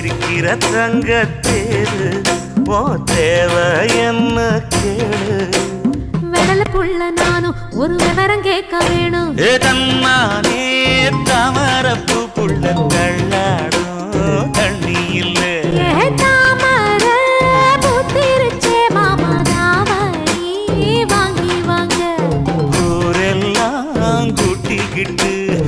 இருக்கிற தங்க தேரு ஓ தேவை என்ன கேளு? வெடலுக்குள்ள நானும் ஒரு விவரம் கேட்க வேணும். ஏ தன்னானே தாமரப்பு புள்ள கள்ளாடும் தண்ணியில் வாங்கி வாங்க. ஊரெல்லாம் கூட்டிக்கிட்டு